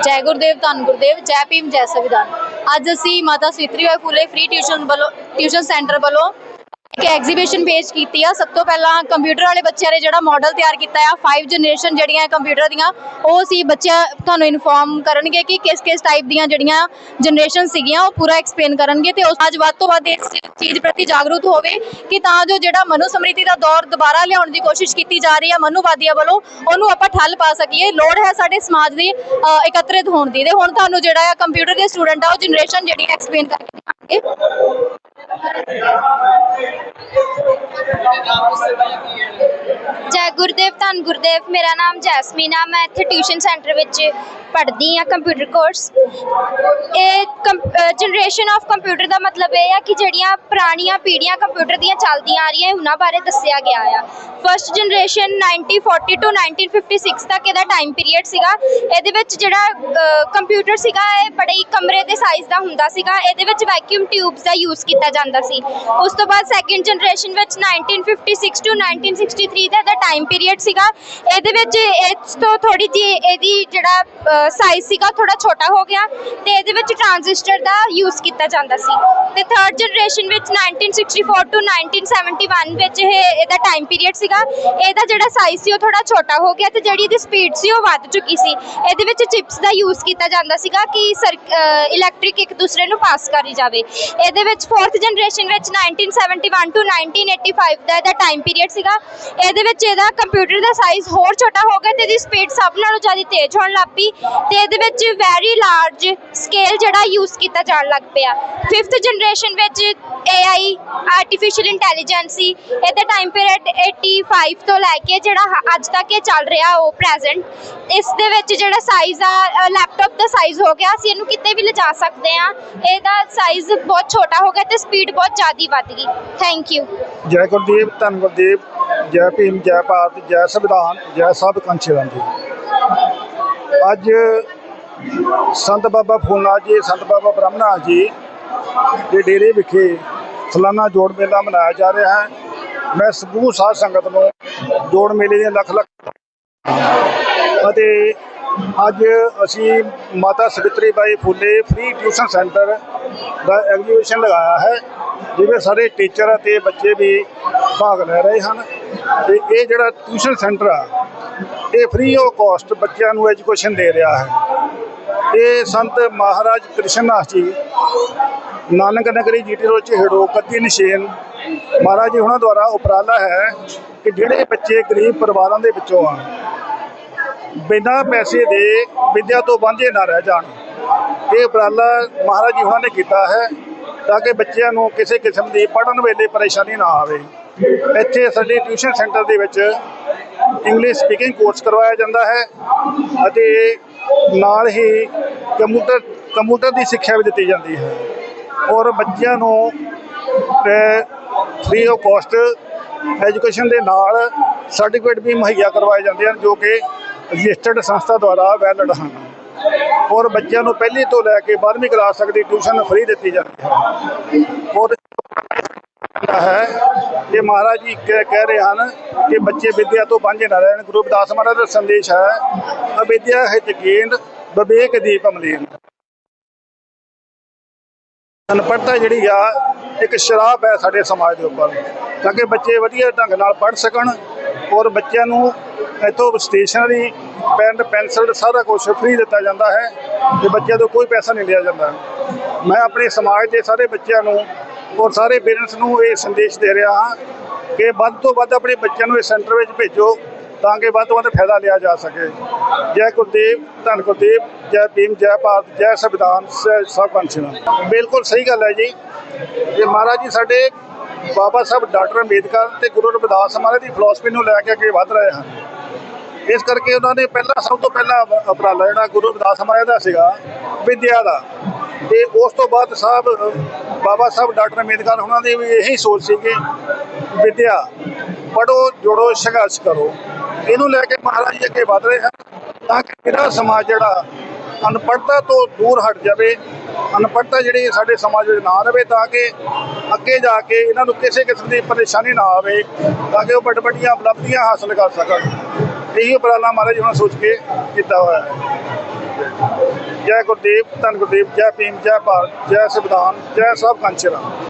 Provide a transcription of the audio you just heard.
ਜੈ ਗੁਰਦੇਵ, ਧੰਨ ਗੁਰਦੇਵ, ਜੈ ਭੀਮ, ਜੈ ਸੰਵਿਧਾਨ। ਅੱਜ ਅਸੀਂ ਮਾਤਾ ਸਵਿਤਰੀਬਾਈ ਫੂਲੇ ਫ੍ਰੀ ਟਿਊਸ਼ਨ ਵੱਲੋਂ ਟਿਊਸ਼ਨ ਸੈਂਟਰ ਵੱਲੋਂ ਇੱਕ ਐਗਜ਼ੀਬਿਸ਼ਨ ਪੇਸ਼ ਕੀਤੀ ਆ। ਸਭ ਤੋਂ ਪਹਿਲਾਂ ਕੰਪਿਊਟਰ ਵਾਲੇ ਬੱਚਿਆਂ ਨੇ ਜਿਹੜਾ ਮਾਡਲ ਤਿਆਰ ਕੀਤਾ ਆ 5 ਜਨਰੇਸ਼ਨ ਜਿਹੜੀਆਂ ਕੰਪਿਊਟਰ ਦੀਆਂ ਉਹ ਸੀ ਬੱਚਾ ਤੁਹਾਨੂੰ ਇਨਫੋਰਮ ਕਰਨਗੇ ਕਿ ਕਿਸ ਕਿਸ ਟਾਈਪ ਦੀਆਂ ਜਿਹੜੀਆਂ ਜਨਰੇਸ਼ਨ ਸੀਗੀਆਂ ਉਹ ਪੂਰਾ ਐਕਸਪਲੇਨ ਕਰਨਗੇ ਤੇ ਉਸ ਅੱਜ ਵੱਧ ਤੋਂ ਵੱਧ ਇਸ ਚੀਜ਼ ਪ੍ਰਤੀ ਜਾਗਰੂਕ ਹੋਵੇ ਕਿ ਤਾਂ ਜੋ ਜਿਹੜਾ ਮਨੂ ਸਮ੍ਰਿਤੀ ਦਾ ਦੌਰ ਦੁਬਾਰਾ ਲਿਆਉਣ ਦੀ ਕੋਸ਼ਿਸ਼ ਕੀਤੀ ਜਾ ਰਹੀ ਹੈ ਮਨੂਵਾਦੀਆਂ ਵੱਲੋਂ ਉਹਨੂੰ ਆਪਾਂ ਠੱਲ ਪਾ ਸਕੀਏ। ਲੋੜ ਹੈ ਸਾਡੇ ਸਮਾਜ ਦੀ ਅ, ਇਕੱਤਰਿਤ ਹੋਣ ਦੀ ਤੇ ਹੁਣ ਤੁਹਾਨੂੰ ਜਿਹੜਾ ਆ ਕੰਪਿਊਟਰ ਦੇ ਸਟੂਡੈਂਟ ਆ ਉਹ ਜਨਰੇਸ਼ਨ ਜਿਹੜੀ ਐਕਸਪਲੇਨ ਕਰਕੇ ਦਿਖਾਣਗੇ ਜੈ ਗੁਰਦੇਵ ਧੰਨ ਗੁਰਦੇਵ, ਮੇਰਾ ਨਾਮ ਜੈਸਮੀਨ ਆ ਮੈਂ ਇੱਥੇ ਟਿਊਸ਼ਨ ਸੈਂਟਰ ਵਿੱਚ ਪੜ੍ਹਦੀ ਆ ਕੰਪਿਊਟਰ ਕੋਰਸ ਇਹ ਜਨਰੇਸ਼ਨ ਆਫ ਕੰਪਿਊਟਰ ਦਾ ਮਤਲਬ ਇਹ ਆ ਕਿ ਜਿਹੜੀਆਂ ਪੁਰਾਣੀਆਂ ਪੀੜ੍ਹੀਆਂ ਕੰਪਿਊਟਰ ਦੀਆਂ ਚੱਲਦੀਆਂ ਆ ਰਹੀਆਂ, ਉਹਨਾਂ ਬਾਰੇ ਦੱਸਿਆ ਗਿਆ ਆ। ਫਰਸਟ ਜਨਰੇਸ਼ਨ 1940 ਤੋਂ 1956 ਤੱਕ ਇਹਦਾ ਟਾਈਮ ਪੀਰੀਅਡ ਸੀਗਾ। ਇਹਦੇ ਵਿੱਚ ਜਿਹੜਾ ਕੰਪਿਊਟਰ ਸੀਗਾ, ਇਹ ਬੜੇ ਹੀ ਕਮਰੇ ਦੇ ਸਾਈਜ਼ ਦਾ ਹੁੰਦਾ ਸੀਗਾ। ਇਹਦੇ ਵਿੱਚ ਵੈਕਿਊਮ ਟਿਊਬਸ ਦਾ ਯੂਜ਼ ਕੀਤਾ ਜਾਂਦਾ ਸੀ। ਉਸ ਤੋਂ ਬਾਅਦ ਸੈਕੰਡ ਜਨਰੇਸ਼ਨ ਵਿੱਚ 1956 ਤੋਂ 1963 ਦਾ ਇਹਦਾ ਟਾਈਮ ਪੀਰੀਅਡ ਸੀਗਾ। ਇਹਦੇ ਵਿੱਚ ਇਸ ਤੋਂ ਥੋੜੀ ਜੀ ਇਹਦੀ ਜਿਹੜਾ ਸਾਈਜ਼ ਸੀਗਾ ਥੋੜਾ ਛੋਟਾ ਹੋ ਗਿਆ ਤੇ ਇਹਦੇ ਵਿੱਚ ਟਰਾਂਜ਼ਿਸਟਰ ਦਾ ਯੂਜ਼ ਕੀਤਾ ਜਾਂਦਾ ਸੀ। ਤੇ ਥਰਡ ਜਨਰੇਸ਼ਨ ਵਿੱਚ 1964 ਤੋਂ 1971 ਵਿੱਚ ਇਹ ਇਹਦਾ ਟਾਈਮ ਪੀਰੀਅਡ ਸੀਗਾ। ਇਹਦਾ ਜਿਹੜਾ ਸਾਈਜ਼ ਸੀ ਉਹ ਥੋੜਾ ਛੋਟਾ ਹੋ ਗਿਆ ਤੇ ਜਿਹੜੀ ਇਹਦੀ ਸਪੀਡ ਸੀ ਉਹ ਵੱਧ ਚੁੱਕੀ ਸੀ। ਇਹਦੇ ਵਿੱਚ ਚਿਪਸ ਦਾ ਯੂਜ਼ ਕੀਤਾ ਜਾਂਦਾ ਸੀਗਾ ਕਿ ਇਲੈਕਟ੍ਰਿਕ ਇੱਕ ਦੂਸਰੇ ਨੂੰ ਪਾਸ ਕਰੀ ਜਾਵੇ। ਇਹਦੇ ਵਿੱਚ ਫੋਰਥ ਜਨਰੇਸ਼ਨ ਵਿੱਚ 1971 ਤੋਂ 1985 ਦਾ ਇਹਦਾ ਟਾਈਮ ਪੀਰੀਅਡ ਸੀਗਾ। ਇਹਦੇ ਵਿੱਚ ਇਹਦਾ ਕੰਪਿਊਟਰ ਦਾ ਸਾਈਜ਼ ਹੋਰ ਛੋਟਾ ਹੋ ਗਿਆ ਤੇ ਇਹਦੀ ਸਪੀਡ ਸਭ ਨਾਲੋਂ ਜ਼ਿਆਦਾ ਤੇਜ਼ ਹੋਣ ਲੱਗ ਪਈ ਤੇ ਇਹਦੇ ਵਿੱਚ ਵੈਰੀ ਲਾਰਜ ਸਕੇਲ ਜਿਹੜਾ ਯੂਜ਼ ਕੀਤਾ ਜਾਣ ਲੱਗ ਪਿਆ। ਫਿਫਥ ਜਨਰੇਸ਼ਨ ਵਿੱਚ AI ਆਰਟੀਫੀਸ਼ੀਅਲ ਇੰਟੈਲੀਜੈਂਸੀ ਇਹਦਾ ਟਾਈਮ ਪੀਰੀਅਡ 85 ਤੋਂ ਲੈ ਕੇ ਜਿਹੜਾ ਅੱਜ ਤੱਕ ਇਹ ਚੱਲ ਰਿਹਾ ਉਹ ਪ੍ਰੈਜ਼ੈਂਟ ਇਸ ਦੇ ਵਿੱਚ ਜਿਹੜਾ ਸਾਈਜ਼ ਆ ਲੈਪਟਾਪ ਦਾ ਸਾਈਜ਼ ਹੋ ਗਿਆ, ਅਸੀਂ ਇਹਨੂੰ ਕਿਤੇ ਵੀ ਲਿਜਾ ਸਕਦੇ ਆ ਇਹਦਾ ਸਾਈਜ਼ ਬਹੁਤ ਛੋਟਾ ਹੋ ਗਿਆ ਤੇ ਸਪੀਡ ਬਹੁਤ ਜ਼ਿਆਦਾ ਵੱਧ ਗਈ। ਥੈਂਕ ਯੂ ਜੈ ਗੁਰਦੇਵ, ਧੰਨ ਗੁਰਦੇਵ। ਜੈ ਭੀਮ, ਜੈ ਭਾਰਤ, ਜੈ ਸੰਵਿਧਾਨ, ਜੈ ਸਭ ਕੰਚਰਾਂ ਦੀ ਅੱਜ ਸੰਤ ਬਾਬਾ ਫੂਲਨਾਥ ਜੀ, ਸੰਤ ਬਾਬਾ ਬ੍ਰਹਮਨਾਥ ਜੀ ਦੇ ਡੇਰੇ ਵਿਖੇ ਸਲਾਨਾ ਜੋੜ ਮੇਲਾ ਮਨਾਇਆ ਜਾ ਰਿਹਾ ਹੈ। ਮੈਂ ਸਮੂਹ ਸਾਧ ਸੰਗਤ ਨੂੰ ਜੋੜ ਮੇਲੇ ਦੀਆਂ ਲੱਖ ਲੱਖ ਅਤੇ ਅੱਜ ਅਸੀਂ ਮਾਤਾ Savitribai Phule free tuition centre ਦਾ ਐਗਜ਼ੀਬਿਸ਼ਨ ਲਗਾਇਆ ਹੈ ਜਿਵੇਂ ਸਾਰੇ ਟੀਚਰ ਅਤੇ ਬੱਚੇ ਵੀ ਭਾਗ ਲੈ ਰਹੇ ਹਨ। ਤੇ ਇਹ ਜਿਹੜਾ ਟਿਊਸ਼ਨ ਸੈਂਟਰ ਆ, ਇਹ ਫ੍ਰੀ ਆਫ ਕਾਸਟ ਬੱਚਿਆਂ ਨੂੰ ਐਜੂਕੇਸ਼ਨ ਦੇ ਰਿਹਾ ਹੈ। ਇਹ ਸੰਤ ਮਹਾਰਾਜ ਕ੍ਰਿਸ਼ਨਦਾਸ ਜੀ, ਨਾਨਕ ਨਗਰੀ ਜੀਟੀ ਰੋਡ ਝੇੜੋ ਕੱਦੀ ਨਿਸ਼ੇਨ, ਮਹਾਰਾਜ ਜੀ ਉਹਨਾਂ ਦੁਆਰਾ ਉਪਰਾਲਾ ਹੈ ਕਿ ਜਿਹੜੇ ਬੱਚੇ ਗਰੀਬ ਪਰਿਵਾਰਾਂ ਦੇ ਵਿੱਚੋਂ ਆ, ਬਿਨਾਂ ਪੈਸੇ ਦੇ ਵਿਦਿਆ ਤੋਂ ਵਾਂਝੇ ਨਾ ਰਹਿ ਜਾਣ। ਇਹ ਉਪਰਾਲਾ ਮਹਾਰਾਜ ਜੀ ਉਹਨਾਂ ਨੇ ਕੀਤਾ ਹੈ ਤਾਂ ਕਿ ਬੱਚਿਆਂ ਨੂੰ ਕਿਸੇ ਕਿਸਮ ਦੀ ਪੜ੍ਹਨ ਵੇਲੇ ਪਰੇਸ਼ਾਨੀ ਨਾ ਆਵੇ। ਇੱਥੇ ਸਾਡੇ ਟਿਊਸ਼ਨ ਸੈਂਟਰ ਦੇ ਵਿੱਚ ਇੰਗਲਿਸ਼ ਸਪੀਕਿੰਗ ਕੋਰਸ ਕਰਵਾਇਆ ਜਾਂਦਾ ਹੈ ਅਤੇ ਨਾਲ ਹੀ ਕੰਪਿਊਟਰ ਕੰਪਿਊਟਰ ਦੀ ਸਿੱਖਿਆ ਵੀ ਦਿੱਤੀ ਜਾਂਦੀ ਹੈ ਔਰ ਬੱਚਿਆਂ ਨੂੰ ਫ੍ਰੀ ਆਫ ਕਾਸਟ ਐਜੂਕੇਸ਼ਨ ਦੇ ਨਾਲ ਸਰਟੀਫਿਕੇਟ ਵੀ ਮੁਹੱਈਆ ਕਰਵਾਏ ਜਾਂਦੇ ਹਨ ਜੋ ਕਿ ਰਜਿਸਟਰਡ ਸੰਸਥਾ ਦੁਆਰਾ ਵੈਲਿਡ ਹਨ ਔਰ ਬੱਚਿਆਂ ਨੂੰ ਪਹਿਲੀ ਤੋਂ ਲੈ ਕੇ 12ਵੀਂ ਕਲਾਸ ਤੱਕ ਦੀ ਟਿਊਸ਼ਨ ਫ੍ਰੀ ਦਿੱਤੀ ਜਾਂਦੀ ਹੈ। ਔਰ ਹੈ ਕਿ ਮਹਾਰਾਜ ਜੀ ਕਹਿ ਕਹਿ ਰਹੇ ਹਨ ਕਿ ਬੱਚੇ ਵਿਦਿਆ ਤੋਂ ਵਾਂਝੇ ਨਾ ਰਹਿਣ। ਗੁਰੂ ਰਵਿਦਾਸ ਮਹਾਰਾਜ ਦਾ ਸੰਦੇਸ਼ ਹੈ, ਅਵਿਦਿਆ ਹਿਤ ਗੇਂਦ ਵਿਵੇਕ ਦੀਪ ਅਮਲੀਨ। ਅਨਪੜ੍ਹਤਾ ਜਿਹੜੀ ਆ, ਇੱਕ ਸ਼ਰਾਬ ਹੈ ਸਾਡੇ ਸਮਾਜ ਦੇ ਉੱਪਰ। ਤਾਂ ਕਿ ਬੱਚੇ ਵਧੀਆ ਢੰਗ ਨਾਲ ਪੜ੍ਹ ਸਕਣ ਔਰ ਬੱਚਿਆਂ ਨੂੰ ਇੱਥੋਂ ਸਟੇਸ਼ਨਰੀ ਪੈਨ ਪੈਨਸਲ ਸਾਰਾ ਕੁਝ ਫ੍ਰੀ ਦਿੱਤਾ ਜਾਂਦਾ ਹੈ ਤੇ ਬੱਚਿਆਂ ਤੋਂ ਕੋਈ ਪੈਸਾ ਨਹੀਂ ਲਿਆ ਜਾਂਦਾ। ਮੈਂ ਆਪਣੇ ਸਮਾਜ ਦੇ ਸਾਰੇ ਬੱਚਿਆਂ ਨੂੰ ਔਰ ਸਾਰੇ ਪੇਰੈਂਟਸ ਨੂੰ ਇਹ ਸੰਦੇਸ਼ ਦੇ ਰਿਹਾ ਹਾਂ ਕਿ ਵੱਧ ਤੋਂ ਵੱਧ ਆਪਣੇ ਬੱਚਿਆਂ ਨੂੰ ਇਸ ਸੈਂਟਰ ਵਿੱਚ ਭੇਜੋ ਤਾਂ ਕਿ ਵੱਧ ਤੋਂ ਵੱਧ ਫਾਇਦਾ ਲਿਆ ਜਾ ਸਕੇ। ਜੈ ਗੁਰਦੇਵ, ਧੰਨ ਗੁਰਦੇਵ, ਜੈ ਭੀਮ, ਜੈ ਭਾਰਤ, ਜੈ ਸੰਵਿਧਾਨ, ਸੈ- ਸਭ ਕੰਚਨਾ ਬਿਲਕੁਲ ਸਹੀ ਗੱਲ ਹੈ ਜੀ। ਇਹ ਮਹਾਰਾਜ ਜੀ, ਸਾਡੇ ਬਾਬਾ ਸਾਹਿਬ ਡਾਕਟਰ ਅੰਬੇਦਕਰ ਤੇ ਗੁਰੂ ਰਵਿਦਾਸ ਮਹਾਰਾਜ ਦੀ ਫਿਲਾਸਫੀ ਨੂੰ ਲੈ ਕੇ ਅੱਗੇ ਵਧ ਰਹੇ ਹਨ। ਇਸ ਕਰਕੇ ਉਹਨਾਂ ਨੇ ਪਹਿਲਾ ਸਭ ਤੋਂ ਪਹਿਲਾ ਉਪਰਾਲਾ ਜਿਹੜਾ ਗੁਰੂ ਰਵਿਦਾਸ ਮਹਾਰਾਜ ਦਾ ਸੀਗਾ, ਵਿਦਿਆ ਦਾ। ਤੇ ਉਸ ਤੋਂ ਬਾਅਦ ਸਾਹਿਬ, ਬਾਬਾ ਸਾਹਿਬ ਡਾਕਟਰ ਅੰਬੇਦਕਰ ਉਹਨਾਂ ਦੀ ਵੀ ਇਹੀ ਸੋਚ ਸੀ ਕਿ ਵਿਦਿਆ ਪੜੋ ਜੋੜੋ, ਸੰਘਰਸ਼ ਕਰੋ। ਇਹਨੂੰ ਲੈ ਕੇ ਮਹਾਰਾਜ ਜੀ ਅੱਗੇ ਵਧ ਰਹੇ ਹਨ ਤਾਂ ਕਿ ਮੇਰਾ ਸਮਾਜ ਜਿਹੜਾ ਅਨਪੜ੍ਹਤਾ ਤੋਂ ਦੂਰ ਹਟ ਜਾਵੇ, ਅਨਪੜ੍ਹਤਾ ਜਿਹੜੀ ਸਾਡੇ ਸਮਾਜ ਵਿੱਚ ਨਾ ਰਹੇ ਤਾਂ ਕਿ ਅੱਗੇ ਜਾ ਕੇ ਇਹਨਾਂ ਨੂੰ ਕਿਸੇ ਕਿਸਮ ਦੀ ਪਰੇਸ਼ਾਨੀ ਨਾ ਆਵੇ, ਤਾਂ ਕਿ ਉਹ ਵੱਡ ਵੱਡੀਆਂ ਉਪਲਬਧੀਆਂ ਹਾਸਲ ਕਰ ਸਕਣ। ਇਹੀ ਉਪਰਾਲਾ ਮਹਾਰਾਜ ਜੀ ਨੇ ਸੋਚ ਕੇ ਕੀਤਾ ਹੋਇਆ ਹੈ। ਜੈ ਗੁਰਦੀਪ ਧੰਨ ਗੁਰਦੀਪ ਜੈ ਭੀਮ ਜੈ ਭਾਰਤ ਜੈ ਸੰਵਿਧਾਨ ਜੈ ਸਭ ਕੰਚੇ ਰਾਮ।